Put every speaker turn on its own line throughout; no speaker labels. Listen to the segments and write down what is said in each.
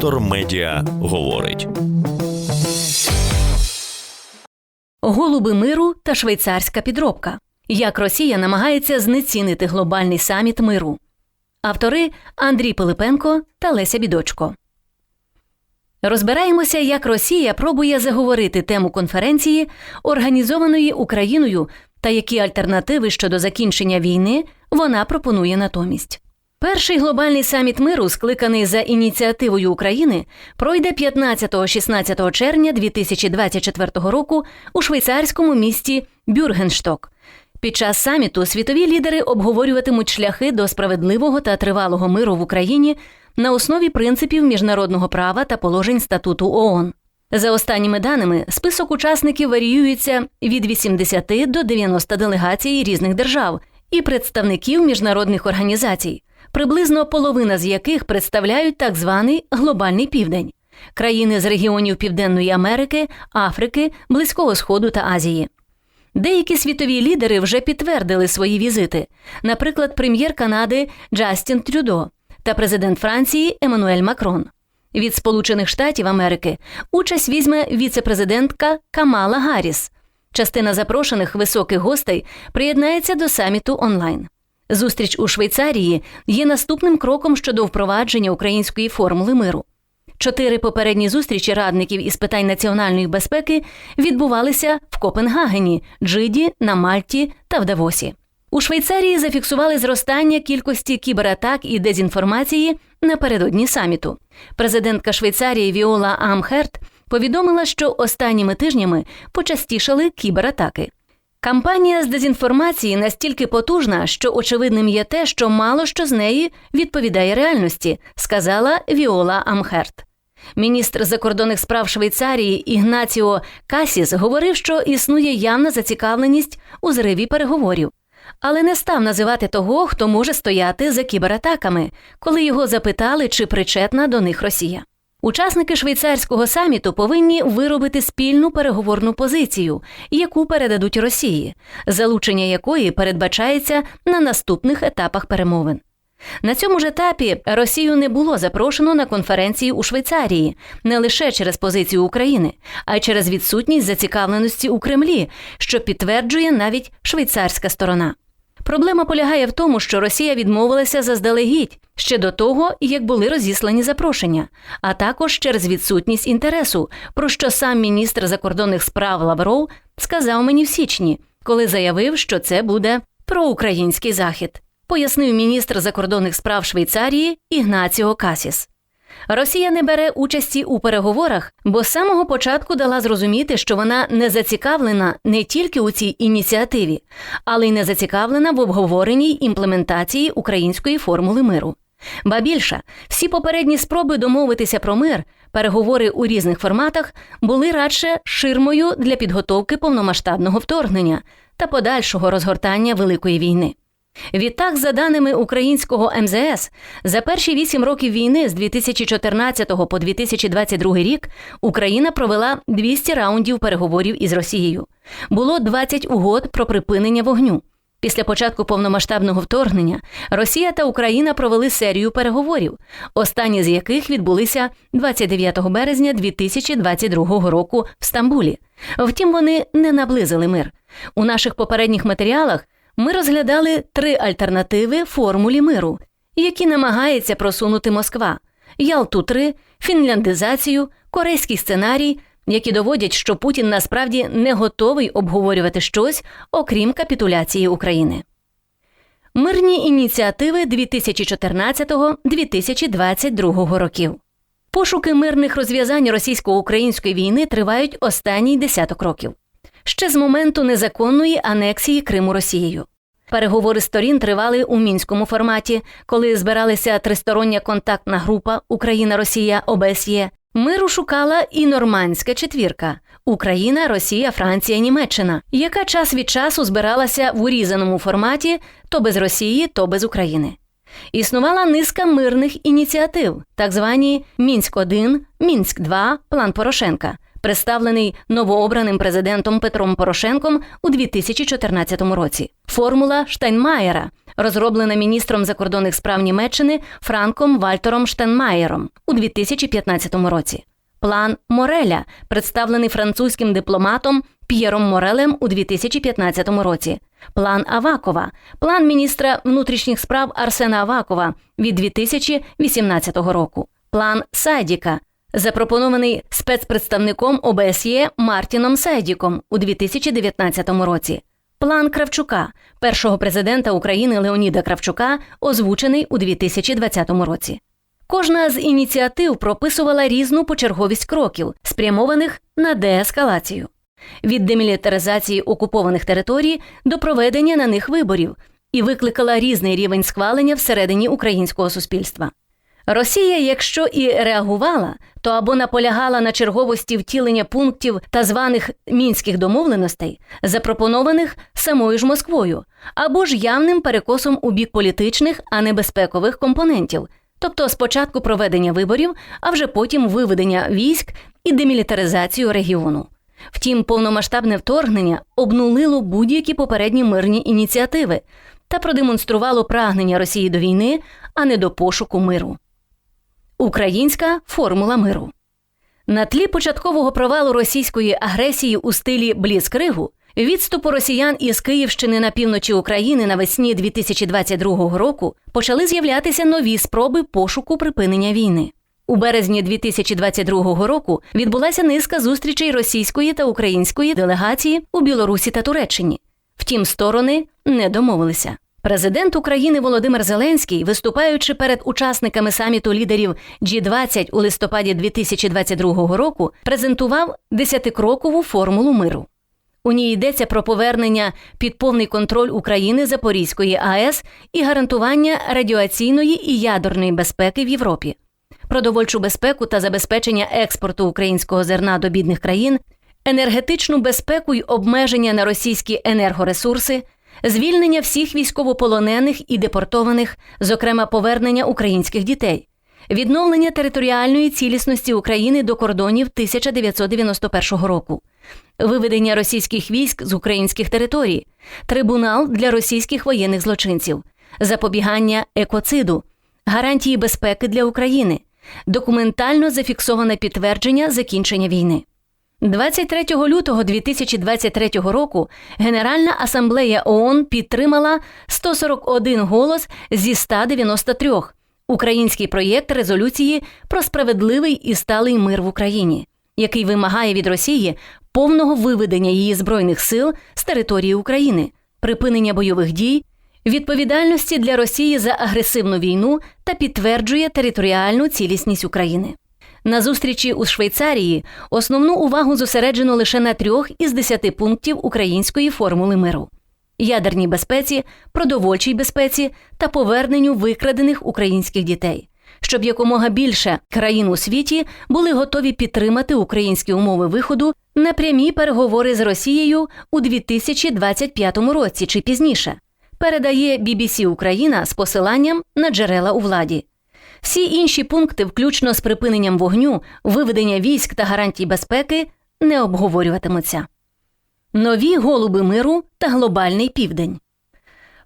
Вектор Медіа говорить.
Голуби миру та швейцарська підробка. Як Росія намагається знецінити глобальний саміт миру. Автори Андрій Пилипенко та Леся Бідочко. Розбираємося, як Росія пробує заговорити тему конференції, організованої Україною, та які альтернативи щодо закінчення війни вона пропонує натомість. Перший глобальний саміт миру, скликаний за ініціативою України, пройде 15-16 червня 2024 року у швейцарському місті Бюргеншток. Під час саміту світові лідери обговорюватимуть шляхи до справедливого та тривалого миру в Україні на основі принципів міжнародного права та положень статуту ООН. За останніми даними, список учасників варіюється від 80 до 90 делегацій різних держав і представників міжнародних організацій, приблизно половина з яких представляють так званий глобальний південь країни з регіонів Південної Америки, Африки, Близького Сходу та Азії. Деякі світові лідери вже підтвердили свої візити, наприклад, прем'єр Канади Джастін Трюдо та президент Франції Еммануель Макрон. Від Сполучених Штатів Америки участь візьме віце-президентка Камала Гарріс. Частина запрошених високих гостей приєднається до саміту онлайн. Зустріч у Швейцарії є наступним кроком щодо впровадження української формули миру. Чотири попередні зустрічі радників із питань національної безпеки відбувалися в Копенгагені, Джиді, на Мальті та в Давосі. У Швейцарії зафіксували зростання кількості кібератак і дезінформації напередодні саміту. Президентка Швейцарії Віола Амхерт повідомила, що останніми тижнями почастішали кібератаки. Кампанія з дезінформації настільки потужна, що очевидним є те, що мало що з неї відповідає реальності, сказала Віола Амхерт. Міністр закордонних справ Швейцарії Ігнаціо Касіс говорив, що існує явна зацікавленість у зриві переговорів, але не став називати того, хто може стояти за кібератаками, коли його запитали, чи причетна до них Росія. Учасники швейцарського саміту повинні виробити спільну переговорну позицію, яку передадуть Росії, залучення якої передбачається на наступних етапах перемовин. На цьому ж етапі Росію не було запрошено на конференції у Швейцарії не лише через позицію України, а й через відсутність зацікавленості у Кремлі, що підтверджує навіть швейцарська сторона. Проблема полягає в тому, що Росія відмовилася заздалегідь ще до того, як були розіслані запрошення, а також через відсутність інтересу, про що сам міністр закордонних справ Лавров сказав мені в січні, коли заявив, що це буде проукраїнський захід, пояснив міністр закордонних справ Швейцарії Ігнаціо Касіс. Росія не бере участі у переговорах, бо з самого початку дала зрозуміти, що вона не зацікавлена не тільки у цій ініціативі, але й не зацікавлена в обговоренні імплементації української формули миру. Ба більше, всі попередні спроби домовитися про мир, переговори у різних форматах були радше ширмою для підготовки повномасштабного вторгнення та подальшого розгортання великої війни. Відтак, за даними українського МЗС, за перші вісім років війни з 2014 по 2022 рік Україна провела 200 раундів переговорів із Росією. Було 20 угод про припинення вогню. Після початку повномасштабного вторгнення Росія та Україна провели серію переговорів, останні з яких відбулися 29 березня 2022 року в Стамбулі. Втім, вони не наблизили мир. У наших попередніх матеріалах ми розглядали три альтернативи формулі миру, які намагається просунути Москва: Ялту 3 фінляндизацію, корейський сценарій, які доводять, що Путін насправді не готовий обговорювати щось, окрім капітуляції України. Мирні ініціативи 2014-2022 років. Пошуки мирних розв'язань російсько-української війни тривають останній десяток років ще з моменту незаконної анексії Криму Росією. Переговори сторін тривали у мінському форматі, коли збиралася тристороння контактна група Україна, Росія, ОБСЄ. Миру шукала і нормандська четвірка. Україна, Росія, Франція, Німеччина, яка час від часу збиралася в урізаному форматі то без Росії, то без України. Існувала низка мирних ініціатив, так звані Мінськ 1 Мінськ 2 План Порошенка, представлений новообраним президентом Петром Порошенком у 2014 році. Формула Штайнмаєра, розроблена міністром закордонних справ Німеччини Франком Вальтером Штайнмаєром у 2015 році. План Мореля, представлений французьким дипломатом П'єром Морелем у 2015 році. План Авакова, план міністра внутрішніх справ Арсена Авакова від 2018 року. План Сайдіка, запропонований спецпредставником ОБСЄ Мартіном Сайдіком у 2019 році. План Кравчука, першого президента України Леоніда Кравчука, озвучений у 2020 році. Кожна з ініціатив прописувала різну почерговість кроків, спрямованих на деескалацію від демілітаризації окупованих територій до проведення на них виборів і викликала різний рівень схвалення всередині українського суспільства. Росія, якщо і реагувала, то або наполягала на черговості втілення пунктів та званих мінських домовленостей, запропонованих самою ж Москвою, або ж явним перекосом у бік політичних, а не безпекових компонентів, тобто спочатку проведення виборів, а вже потім виведення військ і демілітаризацію регіону. Втім, повномасштабне вторгнення обнулило будь-які попередні мирні ініціативи та продемонструвало прагнення Росії до війни, а не до пошуку миру. Українська формула миру на тлі початкового провалу російської агресії у стилі Бліцкригу, відступу росіян із Київщини на півночі України навесні 2022 року почали з'являтися нові спроби пошуку припинення війни. У березні 2022 року відбулася низка зустрічей російської та української делегації у Білорусі та Туреччині. Втім, сторони не домовилися. Президент України Володимир Зеленський, виступаючи перед учасниками саміту лідерів G20 у листопаді 2022 року, презентував десятикрокову формулу миру. У ній йдеться про повернення під повний контроль України Запорізької АЕС і гарантування радіаційної і ядерної безпеки в Європі продовольчу безпеку та забезпечення експорту українського зерна до бідних країн, енергетичну безпеку й обмеження на російські енергоресурси, звільнення всіх військовополонених і депортованих, зокрема повернення українських дітей, відновлення територіальної цілісності України до кордонів 1991 року, виведення російських військ з українських територій, трибунал для російських воєнних злочинців, запобігання екоциду, гарантії безпеки для України. Документально зафіксоване підтвердження закінчення війни. 23 лютого 2023 року Генеральна асамблея ООН підтримала 141 голос зі 193 український проєкт резолюції про справедливий і сталий мир в Україні, який вимагає від Росії повного виведення її збройних сил з території України, припинення бойових дій відповідальності для Росії за агресивну війну та підтверджує територіальну цілісність України. На зустрічі у Швейцарії основну увагу зосереджено лише на трьох із десяти пунктів української формули миру: ядерній безпеці, продовольчій безпеці та поверненню викрадених українських дітей, щоб якомога більше країн у світі були готові підтримати українські умови виходу на прямі переговори з Росією у 2025 році чи пізніше передає BBC Україна з посиланням на джерела у владі. Всі інші пункти, включно з припиненням вогню, виведення військ та гарантій безпеки, не обговорюватимуться. Нові голуби миру та глобальний південь.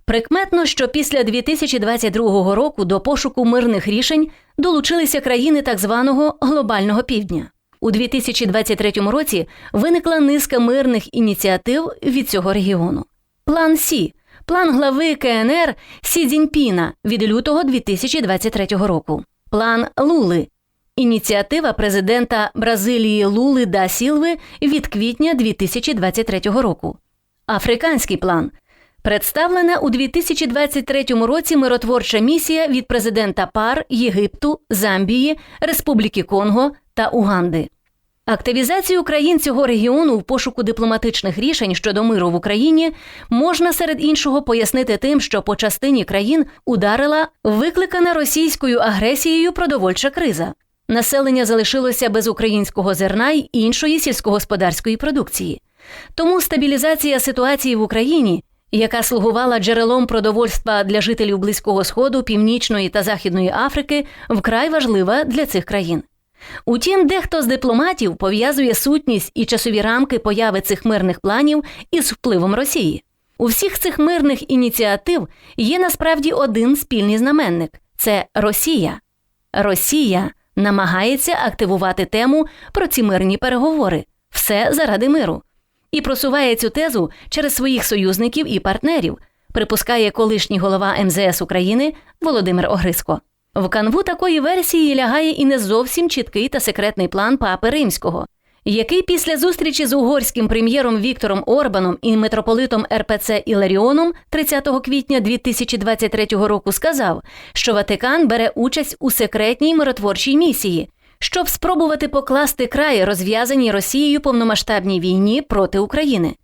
Прикметно, що після 2022 року до пошуку мирних рішень долучилися країни так званого глобального півдня. У 2023 році виникла низка мирних ініціатив від цього регіону. План Сі план глави КНР Сі Цзіньпіна від лютого 2023 року, план Лули, ініціатива президента Бразилії Лули да Сілви від квітня 2023 року, Африканський план. Представлена у 2023 році миротворча місія від президента Пар Єгипту, Замбії, Республіки Конго та Уганди. Активізацію країн цього регіону в пошуку дипломатичних рішень щодо миру в Україні можна серед іншого пояснити тим, що по частині країн ударила викликана російською агресією продовольча криза. Населення залишилося без українського зерна й іншої сільськогосподарської продукції. Тому стабілізація ситуації в Україні, яка слугувала джерелом продовольства для жителів Близького Сходу, Північної та Західної Африки, вкрай важлива для цих країн. Утім, дехто з дипломатів пов'язує сутність і часові рамки появи цих мирних планів із впливом Росії. У всіх цих мирних ініціатив є насправді один спільний знаменник це Росія. Росія намагається активувати тему про ці мирні переговори все заради миру і просуває цю тезу через своїх союзників і партнерів, припускає колишній голова МЗС України Володимир Огриско. В канву такої версії лягає і не зовсім чіткий та секретний план папи римського, який після зустрічі з угорським прем'єром Віктором Орбаном і митрополитом РПЦ Іларіоном 30 квітня 2023 року сказав, що Ватикан бере участь у секретній миротворчій місії, щоб спробувати покласти край розв'язаній Росією повномасштабній війні проти України.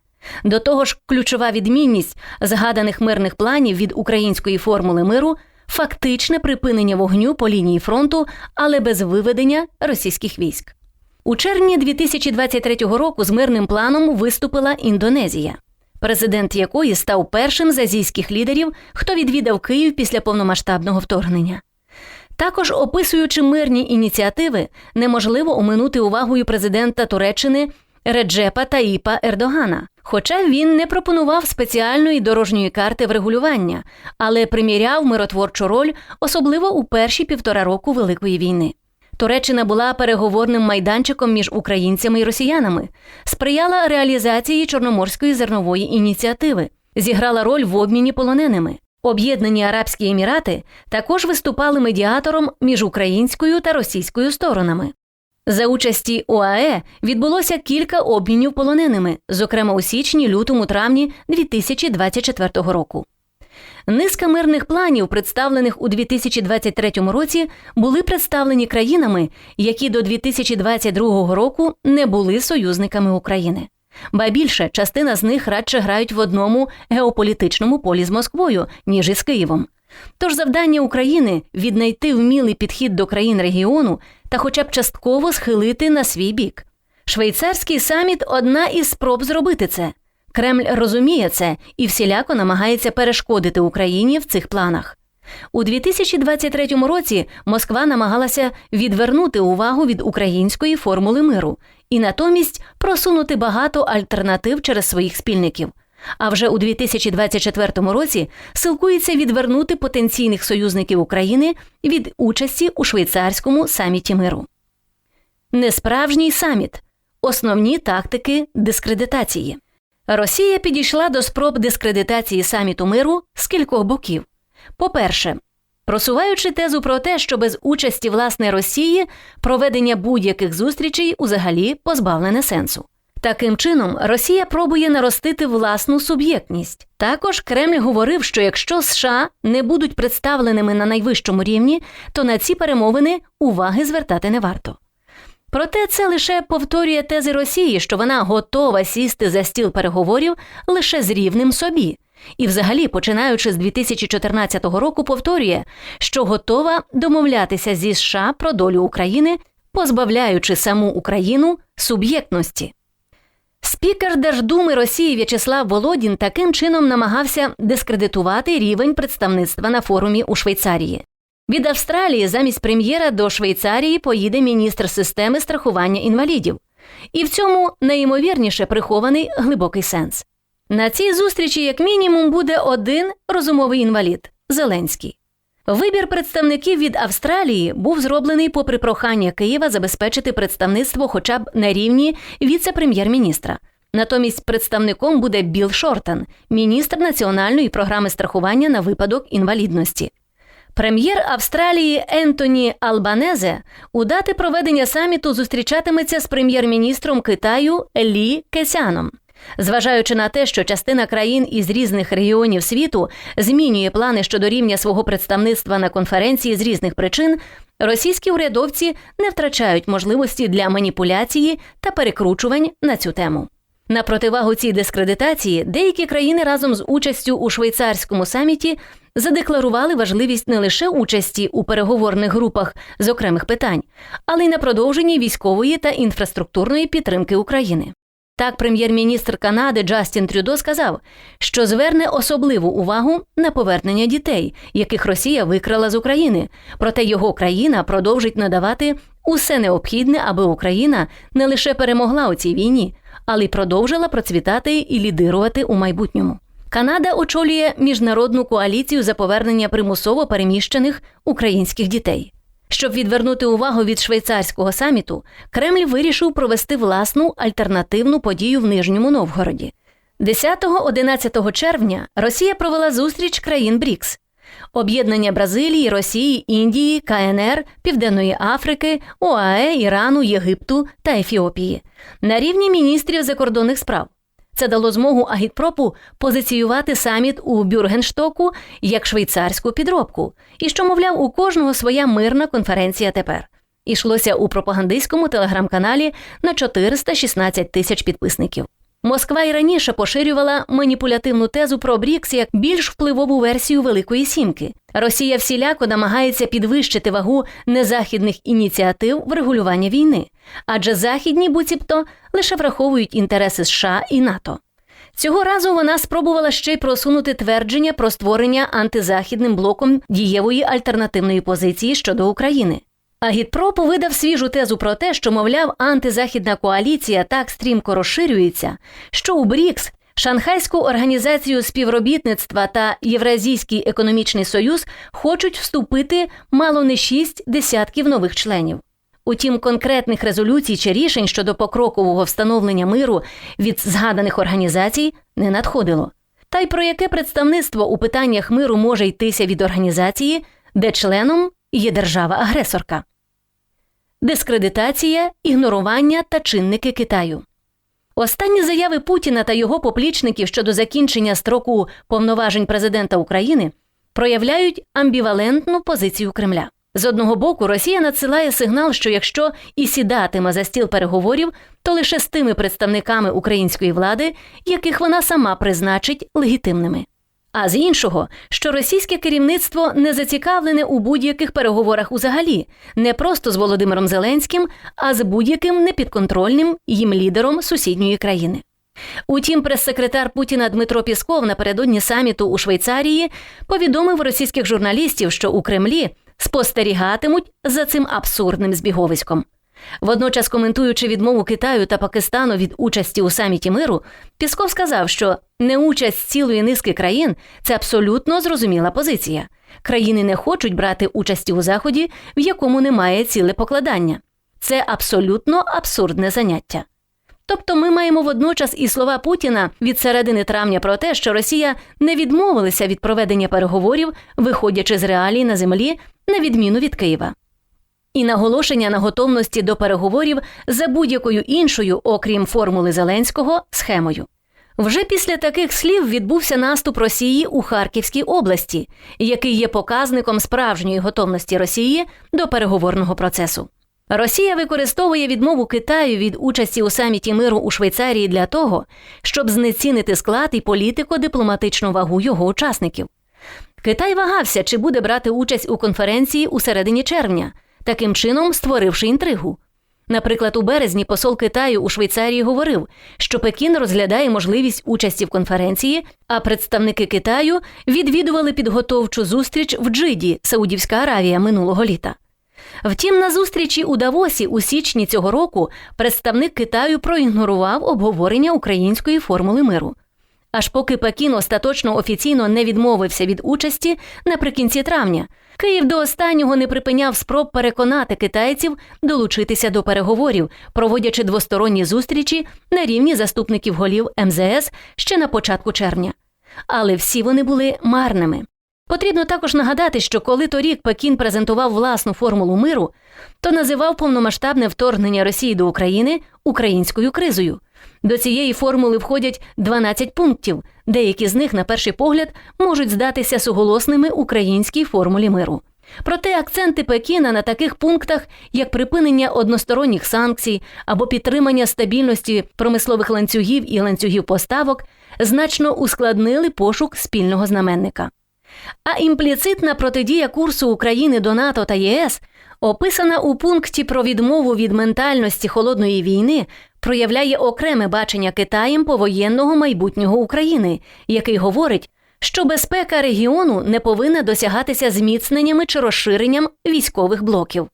До того ж, ключова відмінність згаданих мирних планів від української формули миру фактичне припинення вогню по лінії фронту, але без виведення російських військ. У червні 2023 року з мирним планом виступила Індонезія, президент якої став першим з азійських лідерів, хто відвідав Київ після повномасштабного вторгнення. Також описуючи мирні ініціативи, неможливо оминути увагою президента Туреччини Реджепа Таїпа Ердогана. Хоча він не пропонував спеціальної дорожньої карти врегулювання, але приміряв миротворчу роль, особливо у перші півтора року Великої війни. Туреччина була переговорним майданчиком між українцями і росіянами, сприяла реалізації Чорноморської зернової ініціативи, зіграла роль в обміні полоненими. Об'єднані Арабські Емірати також виступали медіатором між українською та російською сторонами. За участі ОАЕ відбулося кілька обмінів полоненими, зокрема у січні, лютому, травні 2024 року. Низка мирних планів, представлених у 2023 році, були представлені країнами, які до 2022 року не були союзниками України. Ба більше частина з них радше грають в одному геополітичному полі з Москвою, ніж із Києвом. Тож завдання України віднайти вмілий підхід до країн регіону та хоча б частково схилити на свій бік. Швейцарський саміт одна із спроб зробити це. Кремль розуміє це і всіляко намагається перешкодити Україні в цих планах. У 2023 році Москва намагалася відвернути увагу від української формули миру і натомість просунути багато альтернатив через своїх спільників. А вже у 2024 році силкується відвернути потенційних союзників України від участі у швейцарському саміті миру. Несправжній саміт основні тактики дискредитації. Росія підійшла до спроб дискредитації саміту миру з кількох боків. По-перше, просуваючи тезу про те, що без участі власне Росії проведення будь-яких зустрічей узагалі позбавлене сенсу. Таким чином, Росія пробує наростити власну суб'єктність. Також Кремль говорив, що якщо США не будуть представленими на найвищому рівні, то на ці перемовини уваги звертати не варто. Проте це лише повторює тези Росії, що вона готова сісти за стіл переговорів лише з рівним собі, і, взагалі, починаючи з 2014 року, повторює, що готова домовлятися зі США про долю України, позбавляючи саму Україну суб'єктності. Спікер Держдуми Росії В'ячеслав Володін таким чином намагався дискредитувати рівень представництва на форумі у Швейцарії. Від Австралії замість прем'єра до Швейцарії поїде міністр системи страхування інвалідів, і в цьому найімовірніше прихований глибокий сенс. На цій зустрічі, як мінімум, буде один розумовий інвалід Зеленський. Вибір представників від Австралії був зроблений попри прохання Києва забезпечити представництво хоча б на рівні віце-прем'єр-міністра. Натомість представником буде Біл Шортан, міністр національної програми страхування на випадок інвалідності. Прем'єр Австралії Ентоні Албанезе у дати проведення саміту зустрічатиметься з прем'єр-міністром Китаю Лі Кесяном. Зважаючи на те, що частина країн із різних регіонів світу змінює плани щодо рівня свого представництва на конференції з різних причин, російські урядовці не втрачають можливості для маніпуляції та перекручувань на цю тему. На противагу цій дискредитації деякі країни разом з участю у швейцарському саміті задекларували важливість не лише участі у переговорних групах з окремих питань, але й на продовженні військової та інфраструктурної підтримки України. Так, прем'єр-міністр Канади Джастін Трюдо сказав, що зверне особливу увагу на повернення дітей, яких Росія викрала з України, проте його країна продовжить надавати усе необхідне, аби Україна не лише перемогла у цій війні, але й продовжила процвітати і лідирувати у майбутньому. Канада очолює міжнародну коаліцію за повернення примусово переміщених українських дітей. Щоб відвернути увагу від швейцарського саміту, Кремль вирішив провести власну альтернативну подію в Нижньому Новгороді. 10-11 червня Росія провела зустріч країн БРІКС. Об'єднання Бразилії, Росії, Індії, КНР, Південної Африки, ОАЕ, Ірану, Єгипту та Ефіопії на рівні міністрів закордонних справ. Це дало змогу агітпропу позиціювати саміт у Бюргенштоку як швейцарську підробку, і що, мовляв, у кожного своя мирна конференція тепер. Ішлося у пропагандистському телеграм-каналі на 416 тисяч підписників. Москва і раніше поширювала маніпулятивну тезу про Брікс як більш впливову версію Великої Сімки. Росія всіляко намагається підвищити вагу незахідних ініціатив в регулюванні війни, адже західні, буцімто, лише враховують інтереси США і НАТО. Цього разу вона спробувала ще й просунути твердження про створення антизахідним блоком дієвої альтернативної позиції щодо України. Агітпропу видав свіжу тезу про те, що, мовляв, антизахідна коаліція так стрімко розширюється, що у БРІКС, Шанхайську організацію співробітництва та Євразійський економічний союз хочуть вступити мало не шість десятків нових членів. Утім, конкретних резолюцій чи рішень щодо покрокового встановлення миру від згаданих організацій не надходило. Та й про яке представництво у питаннях миру може йтися від організації, де членом є держава-агресорка дискредитація, ігнорування та чинники Китаю. Останні заяви Путіна та його поплічників щодо закінчення строку повноважень президента України проявляють амбівалентну позицію Кремля. З одного боку, Росія надсилає сигнал, що якщо і сідатиме за стіл переговорів, то лише з тими представниками української влади, яких вона сама призначить легітимними. А з іншого, що російське керівництво не зацікавлене у будь-яких переговорах узагалі, не просто з Володимиром Зеленським, а з будь-яким непідконтрольним їм лідером сусідньої країни. Утім, прес-секретар Путіна Дмитро Пісков напередодні саміту у Швейцарії повідомив російських журналістів, що у Кремлі спостерігатимуть за цим абсурдним збіговиськом. Водночас, коментуючи відмову Китаю та Пакистану від участі у саміті миру, Пісков сказав, що неучасть цілої низки країн це абсолютно зрозуміла позиція. Країни не хочуть брати участі у заході, в якому немає ціле покладання. Це абсолютно абсурдне заняття. Тобто ми маємо водночас і слова Путіна від середини травня про те, що Росія не відмовилася від проведення переговорів, виходячи з реалій на землі, на відміну від Києва і наголошення на готовності до переговорів за будь-якою іншою, окрім формули Зеленського, схемою. Вже після таких слів відбувся наступ Росії у Харківській області, який є показником справжньої готовності Росії до переговорного процесу. Росія використовує відмову Китаю від участі у саміті миру у Швейцарії для того, щоб знецінити склад і політико-дипломатичну вагу його учасників. Китай вагався, чи буде брати участь у конференції у середині червня, таким чином створивши інтригу. Наприклад, у березні посол Китаю у Швейцарії говорив, що Пекін розглядає можливість участі в конференції, а представники Китаю відвідували підготовчу зустріч в Джиді, Саудівська Аравія, минулого літа. Втім, на зустрічі у Давосі у січні цього року представник Китаю проігнорував обговорення української формули миру. Аж поки Пекін остаточно офіційно не відмовився від участі наприкінці травня, Київ до останнього не припиняв спроб переконати китайців долучитися до переговорів, проводячи двосторонні зустрічі на рівні заступників голів МЗС ще на початку червня. Але всі вони були марними. Потрібно також нагадати, що коли торік Пекін презентував власну формулу миру, то називав повномасштабне вторгнення Росії до України українською кризою. До цієї формули входять 12 пунктів, деякі з них, на перший погляд, можуть здатися суголосними українській формулі миру. Проте акценти Пекіна на таких пунктах, як припинення односторонніх санкцій або підтримання стабільності промислових ланцюгів і ланцюгів поставок, значно ускладнили пошук спільного знаменника. А імпліцитна протидія курсу України до НАТО та ЄС, описана у пункті про відмову від ментальності холодної війни, проявляє окреме бачення Китаєм повоєнного майбутнього України, який говорить, що безпека регіону не повинна досягатися зміцненнями чи розширенням військових блоків.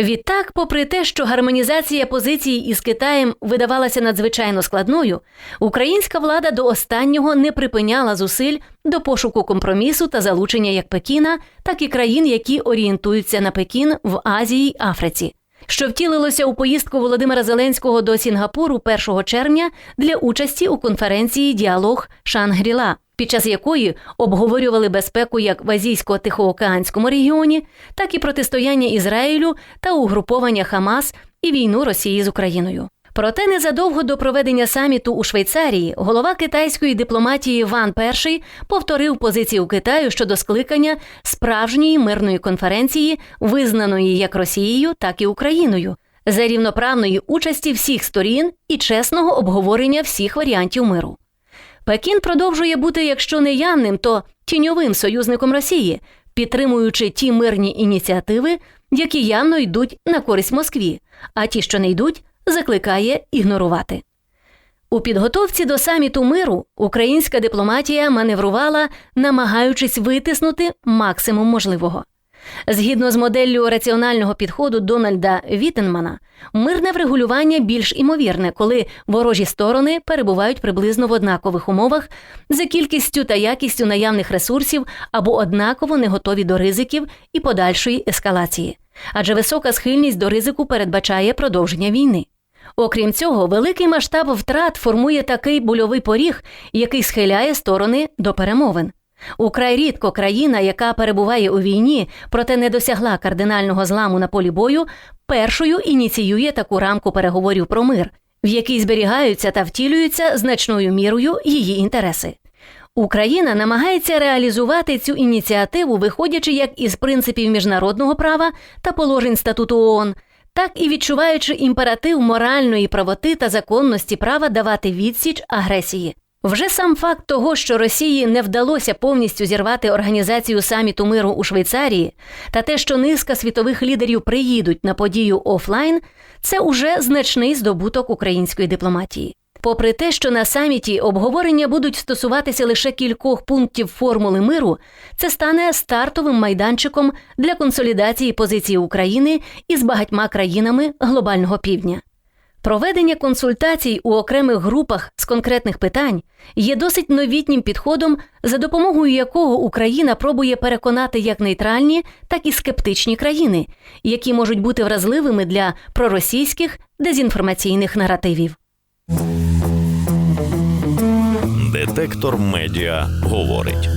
Відтак, попри те, що гармонізація позицій із Китаєм видавалася надзвичайно складною, українська влада до останнього не припиняла зусиль до пошуку компромісу та залучення як Пекіна, так і країн, які орієнтуються на Пекін в Азії й Африці, що втілилося у поїздку Володимира Зеленського до Сінгапуру 1 червня для участі у конференції Діалог Шангріла під час якої обговорювали безпеку як в азійсько-тихоокеанському регіоні, так і протистояння Ізраїлю та угруповання Хамас і війну Росії з Україною. Проте незадовго до проведення саміту у Швейцарії голова китайської дипломатії Ван Перший повторив позицію Китаю щодо скликання справжньої мирної конференції, визнаної як Росією, так і Україною, за рівноправної участі всіх сторін і чесного обговорення всіх варіантів миру. Пекін продовжує бути, якщо не явним, то тіньовим союзником Росії, підтримуючи ті мирні ініціативи, які явно йдуть на користь Москві, а ті, що не йдуть, закликає ігнорувати. У підготовці до саміту миру українська дипломатія маневрувала, намагаючись витиснути максимум можливого. Згідно з моделлю раціонального підходу Дональда Віттенмана, мирне врегулювання більш імовірне, коли ворожі сторони перебувають приблизно в однакових умовах за кількістю та якістю наявних ресурсів або однаково не готові до ризиків і подальшої ескалації, адже висока схильність до ризику передбачає продовження війни. Окрім цього, великий масштаб втрат формує такий больовий поріг, який схиляє сторони до перемовин. Украй рідко країна, яка перебуває у війні, проте не досягла кардинального зламу на полі бою, першою ініціює таку рамку переговорів про мир, в якій зберігаються та втілюються значною мірою її інтереси. Україна намагається реалізувати цю ініціативу, виходячи як із принципів міжнародного права та положень статуту ООН, так і відчуваючи імператив моральної правоти та законності права давати відсіч агресії. Вже сам факт того, що Росії не вдалося повністю зірвати організацію саміту миру у Швейцарії, та те, що низка світових лідерів приїдуть на подію офлайн, це уже значний здобуток української дипломатії. Попри те, що на саміті обговорення будуть стосуватися лише кількох пунктів формули миру, це стане стартовим майданчиком для консолідації позиції України із багатьма країнами глобального півдня. Проведення консультацій у окремих групах з конкретних питань є досить новітнім підходом, за допомогою якого Україна пробує переконати як нейтральні, так і скептичні країни, які можуть бути вразливими для проросійських дезінформаційних наративів.
Детектор медіа говорить.